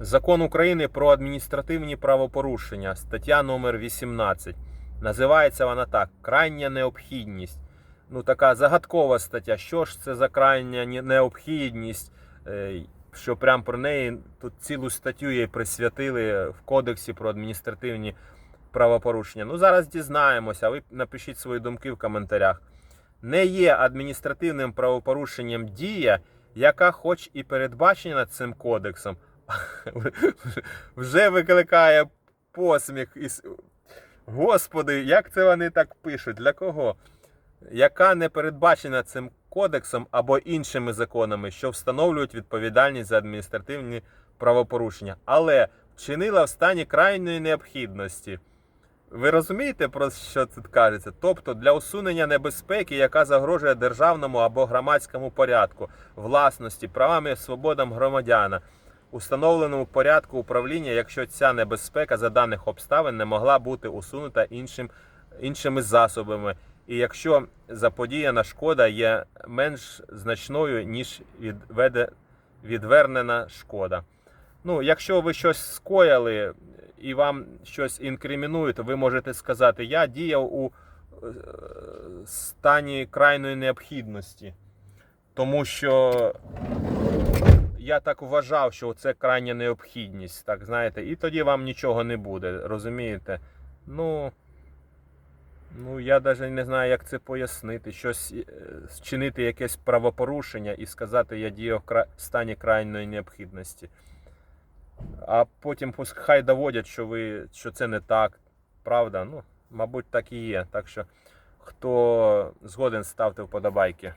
Закон України про адміністративні правопорушення, стаття номер 18. Називається вона так: крайня необхідність. Ну, така загадкова стаття. Що ж це за крайня необхідність? Е, Що прям про неї тут цілу статтю їй присвятили в Кодексі про адміністративні правопорушення. Ну, зараз дізнаємося, а ви напишіть свої думки в коментарях. Не є адміністративним правопорушенням дія, яка, хоч і передбачена цим кодексом, вже викликає посміх. Господи, як це вони так пишуть? Для кого? Яка не передбачена цим кодексом або іншими законами, що встановлюють відповідальність за адміністративні правопорушення, але вчинила в стані крайньої необхідності. Ви розумієте, про що тут кажеться? Тобто для усунення небезпеки, яка загрожує державному або громадському порядку, власності, правам і свободам громадяна, установленому порядку управління, якщо ця небезпека за даних обставин не могла бути усунута іншим, іншими засобами, і якщо заподіяна шкода є менш значною, ніж відведе, відвернена шкода. Ну, якщо ви щось скояли і вам щось інкримінують, ви можете сказати, я діяв у е, стані крайньої необхідності. Тому що я так вважав, що це крайня необхідність, так знаєте, і тоді вам нічого не буде, розумієте? Ну, ну я навіть не знаю, як це пояснити. Щось е, зчинити якесь правопорушення і сказати, я діяв в стані крайньої необхідності. А потім хай доводять, що ви що це не так. Правда? Ну, мабуть, так і є. Так що, хто згоден, ставте вподобайки.